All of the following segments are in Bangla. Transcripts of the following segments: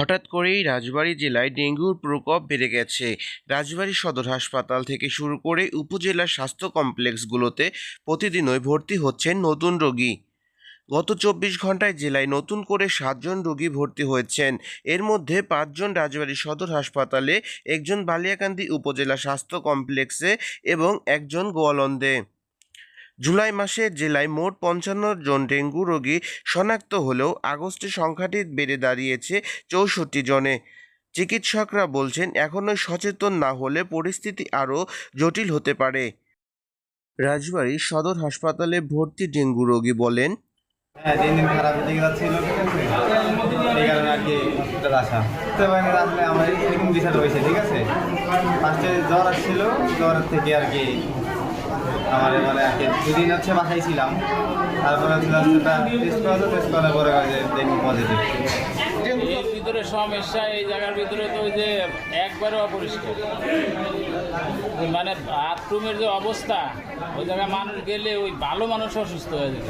হঠাৎ করেই রাজবাড়ী জেলায় ডেঙ্গুর প্রকোপ বেড়ে গেছে। রাজবাড়ী সদর হাসপাতাল থেকে শুরু করে উপজেলার স্বাস্থ্য কমপ্লেক্সগুলোতে প্রতিদিনই ভর্তি হচ্ছেন নতুন রোগী। গত চব্বিশ ঘন্টায় জেলায় নতুন করে সাতজন রোগী ভর্তি হয়েছেন। এর মধ্যে পাঁচজন রাজবাড়ী সদর হাসপাতালে, একজন বালিয়াকান্দি উপজেলা স্বাস্থ্য কমপ্লেক্সে এবং একজন গোয়ালন্দে। জুলাই মাসে জেলায় মোট পঞ্চান্ন জন ডেঙ্গু রোগী শনাক্ত হলেও আগস্টে সংখ্যাটি বেড়ে দাঁড়িয়েছে চৌষট্টি জনে। চিকিৎসকরা বলছেন, এখনও সচেতন না হলে পরিস্থিতি আরও জটিল হতে পারে। রাজবাড়ী সদর হাসপাতালে ভর্তি ডেঙ্গু রোগী বলেন হ্যাঁ এরকম ঠিক আছে? ফার্স্টে জ্বর আসছিল, জ্বর থেকে আর কি আমার মানে দুদিন হচ্ছে বাসায় ছিলাম তারপরে টেস্ট করা টেস্ট করার পরে ডেঙ্গু পজিটিভ ভিতরে সমস্যা, এই জায়গার ভিতরে তো ওই যে একবারে অপরিষ্কার। মানে বাথরুমের যে অবস্থা, ওই জায়গায় মানুষ গেলে ওই ভালো মানুষ অসুস্থ হয়ে যেত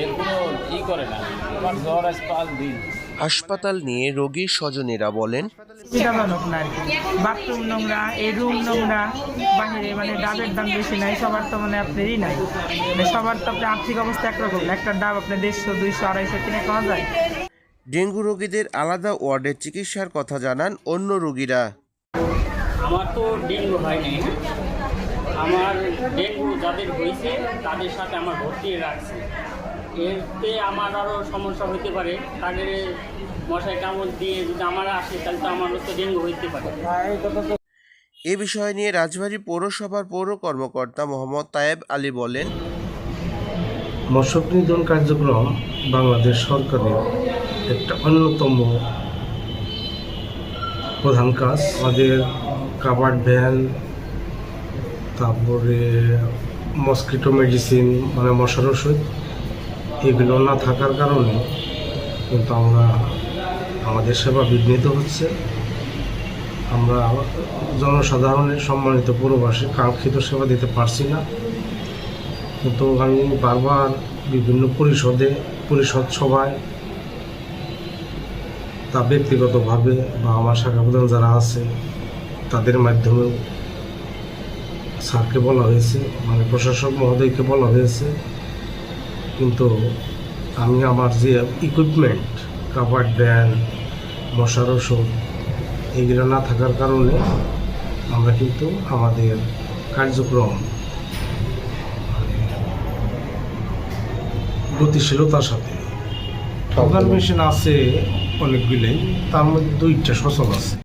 এর কোনো ই করে না। আমার জ্বর আজ পাঁচ দিন। হাসপাতাল নিয়ে রোগীর স্বজনেরা বলেন সুবিধাজনক না আর কি বাথরুম নোংরা এই রুম নোংরা বাহিরে মানে ডাবের দাম বেশি নাই সবার তো মানে আপনারই নাই। মানে সবার তো আপনার আর্থিক অবস্থা একরকম। একটা ডাব আপনার দেড়শো দুইশো আড়াইশো কিনে খাওয়া যায়। ডেঙ্গু রোগীদের আলাদা ওয়ার্ডে চিকিৎসার কথা জানান অন্য রোগীরা। আমার তো ডেঙ্গু হয়নি হ্যাঁ? আমার ডেঙ্গু যাদের হয়েছে তাদের সাথে আমার ভর্তি রাখছে। এতে আমার আরও সমস্যা হতে পারে। তাদের মশাই কামড় দিয়ে যদি আমার আসে তাহলে তো আমারও তো ডেঙ্গু হইতে পারে। এ বিষয় নিয়ে রাজবাড়ী পৌরসভার পৌর কর্মকর্তা মোহাম্মদ তায়েব আলী বলেন মশক নিধন কার্যক্রম বাংলাদেশ সরকারের একটা অন্যতম প্রধান কাজ। আমাদের কাবার্ড ভ্যান তারপরে মসকিটো মেডিসিন মানে মশার ওষুধ এগুলো না থাকার কারণে কিন্তু আমরা আমাদের সেবা বিঘ্নিত হচ্ছে। আমরা জনসাধারণের সম্মানিত পুরবাসী কাঙ্ক্ষিত সেবা দিতে পারছি না। কিন্তু আমি বারবার বিভিন্ন পরিষদে, পরিষদ সভায় তা ব্যক্তিগতভাবে বা আমার শাখা প্রধান যারা আছে, তাদের মাধ্যমেও স্যারকে বলা হয়েছে মানে প্রশাসক মহোদয়কে বলা হয়েছে কিন্তু আমি আমার যে ইকুইপমেন্ট কাভার ব্যান মশার ওষুধ এইগুলো না থাকার কারণে আমরা কিন্তু আমাদের কার্যক্রম গতিশীলতার সাথে মেশিন আছে অনেকগুলোই তার মধ্যে দুইটা সচল আছে।